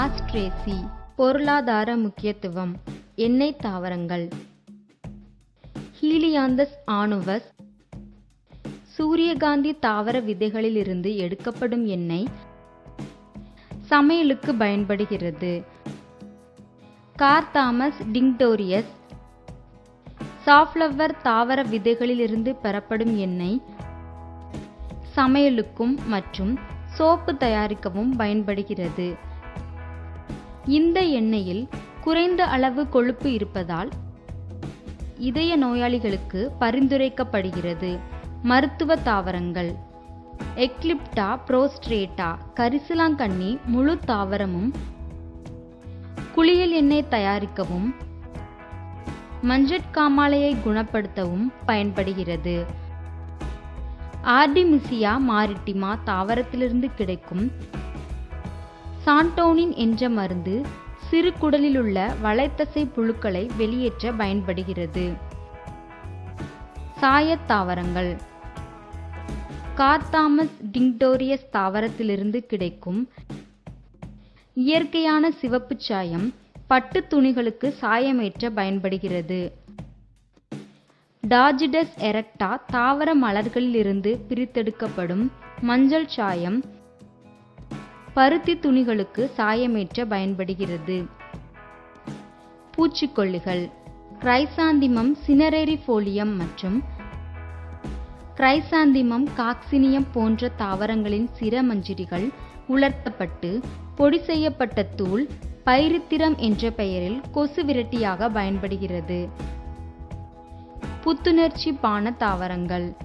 Asteraceae பொருளாதார முக்கியத்துவம் எண்ணெய் தாவரங்கள். ஹீலியாந்தஸ் ஆனுவஸ் சூரியகாந்தி தாவர விதைகளிலிருந்து எடுக்கப்படும் எண்ணெய் சமையலுக்கு பயன்படுகிறது. கார்தாமஸ் டிங்டோரியஸ் சாஃப்ளவர் தாவர விதைகளிலிருந்து பெறப்படும் எண்ணெய் சமையலுக்கும் மற்றும் சோப்பு தயாரிக்கவும் பயன்படுகிறது. இந்த எண்ணெயில் குறைந்த அளவு கொழுப்பு இருப்பதால் இதய நோயாளிகளுக்கு பரிந்துரைக்கப்படுகிறது. மருத்துவ தாவரங்கள். எக்லிப்டா புரோஸ்ட்ரேட்டா கரிசலாங்கண்ணி முழு தாவரமும் குளியல் எண்ணெய் தயாரிக்கவும் மஞ்சட்காமாலையை குணப்படுத்தவும் பயன்படுகிறது. ஆர்டிமிசியா மாரிட்டிமா தாவரத்திலிருந்து கிடைக்கும் சாண்டோனின் என்ற மருந்து சிறு குடலிலுள்ள வளைத்தசை புழுக்களை வெளியேற்ற பயன்படுகிறது. சாயத் தாவரங்கள். கார்தாமஸ் டிங்டோரியஸ் தாவரத்திலிருந்து கிடைக்கும் இயற்கையான சிவப்பு சாயம் பட்டு துணிகளுக்கு சாயமேற்ற பயன்படுகிறது. டாஜிடஸ் எரக்டா தாவர மலர்களிலிருந்து பிரித்தெடுக்கப்படும் மஞ்சள் சாயம் பருத்தி துணிகளுக்கு சாயமேற்ற பயன்படுகிறது. பூச்சிக்கொல்லிகள் கிரைசாந்திமம் சினரேரிஃபோலியம் மற்றும் கிரைசாந்திமம் காக்சினியம் போன்ற தாவரங்களின் சிரமஞ்சிரிகள் உலர்த்தப்பட்டு பொடி செய்யப்பட்ட தூள் பயிருத்திரம் என்ற பெயரில் கொசு விரட்டியாக பயன்படுகிறது. புத்துணர்ச்சி பான தாவரங்கள்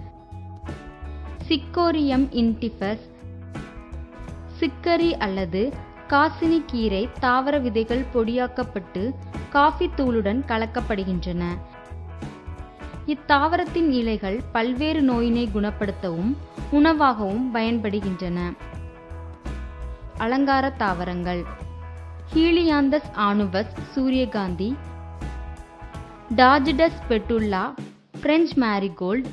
சிக்கோரியம் இன்டிஃபஸ் சிக்கரி அல்லது காசினி கீரை தாவர விதைகள் பொடியாக்கப்பட்டு காஃபி தூளுடன் கலக்கப்படுகின்றன. இத்தாவரத்தின் இலைகள் பல்வேறு நோயினை குணப்படுத்தவும் உணவாகவும் பயன்படுகின்றன. அலங்கார தாவரங்கள். ஹீலியாந்தஸ் ஆனுவஸ் சூரியகாந்தி. Tagetes patula French marigold.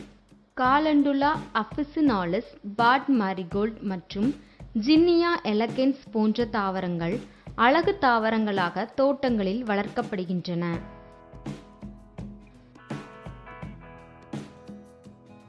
Calendula officinalis pot marigold மற்றும் ஜின்னியா எலகென்ஸ் போன்ற தாவரங்கள் அழகு தாவரங்களாக தோட்டங்களில் வளர்க்கப்படுகின்றன.